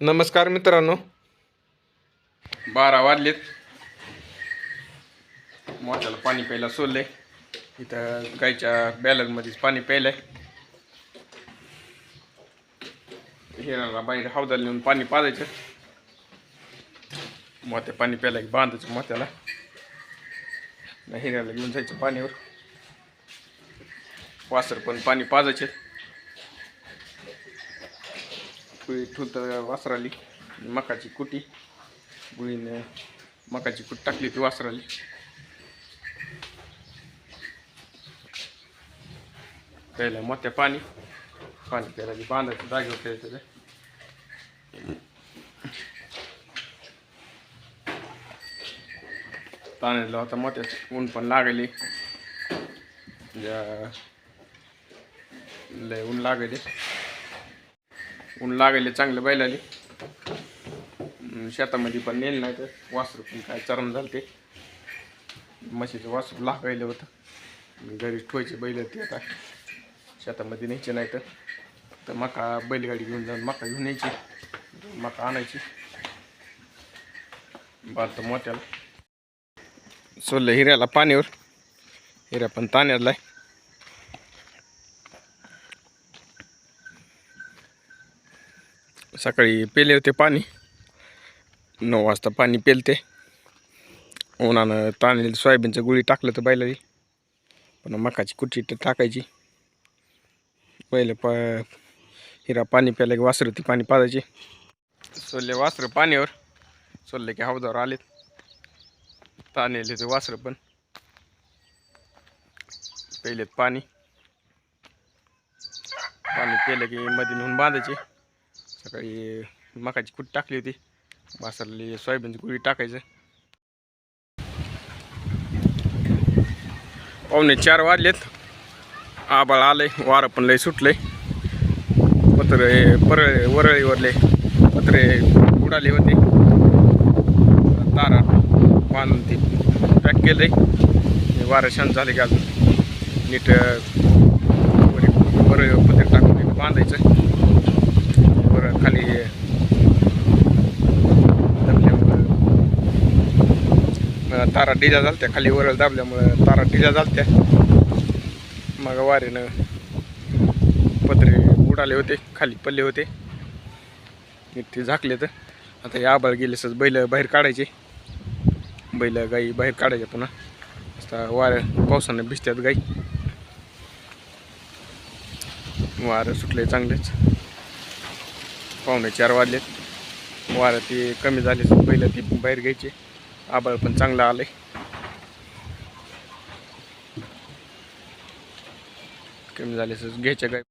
नमस्कार मित्रांनो. बारा वाजलेत. मोठ्याला पाणी प्यायला सोडले इथं गायच्या बॅलरमध्येच पाणी प्यायलंय. हिराला बाहेर हौदाला नेऊन पाणी पाजायचं. मोठ्या पाणी प्यायला की बांधायचं मोठ्याला हिऱ्याला घेऊन जायचं पाणीवर वासर पण पाणी पाजायचे. कुळी ठुलत वासराली. मकाची कुटी. गुळीनं मकाची कुट टाकली ती वासराली. प्यायला मोठ्या पाणी. पाणी प्यायला ती बांधायचं जागेवर प्यायचं ते. ताणलेला होता मोठ्याच ऊन पण लागले. ज्या- लय ऊन लागले. ऊन लागायला चांगलं बैलाले. शेतामध्ये पण नेलं नाही तर वासरू पण काय चरण झालं ते म्हशीचं वासरू लागायलं होतं. घरी ठोयचे बैल ते आता. शेतामध्ये न्यायचे नाही तर. तर मका बैलगाडी घेऊन जाऊन मका घेऊन यायची. मका आणायची. बात मोठ्याला सोडलं हिऱ्याला पाण्यावर. हिऱ्या पण ताण्याला आहे सकाळी पेले होते पाणी. नऊ वाजता पाणी पेलते. उन्हानं ताणलेलं सोयाबीनचं गुळी टाकलं तर बैलाली पण मकाची कुटी तर टाकायची. पहिले प हिरा पाणी प्यायला की वासरं ती पाणी पाजायची. सोडले वासरं पाण्यावर. सोडले की हौदावर आलेत. ताणलेले ते वासरं पण. पेलेत पाणी. पाणी पेलं की मध्ये नेऊन बांधायचे. सकाळी मकाची कुट टाकली होती. वासरली सोयाबीनची गुळी टाकायचं. पाहुणे चार वाजलेत. आबाळ आलंय वारं पण लय सुटलंय. पत्रे परळे वरळीवरले पत्रे उडाले होते. तारा बांधून ते पॅक केलं वारं शांत झाले का अजून. नीट वरळी पत्रे टाकून बांधायचं. खाली दाबल्यामुळं. तारा डिजा झालत्या खाली वरळ दाबल्यामुळं तारा डिजा झालत्या. मग वारेनं पत्रे उडाले होते खाली पडले होते. ते झाकले तर. आता या आबाळ गेलेसच बैल बाहेर काढायचे. बैल गाई बाहेर काढायच्या पुन्हा. आता वाऱ्या पावसानं भिजतात गाई. वारं सुटले चांगलेच. पावणे चार वाजलेत वारं ती कमी झाली पहिलं ती बाहेर घ्यायचे. आबाळ पण चांगलं आलंय. कमी झाले घ्यायच्या काय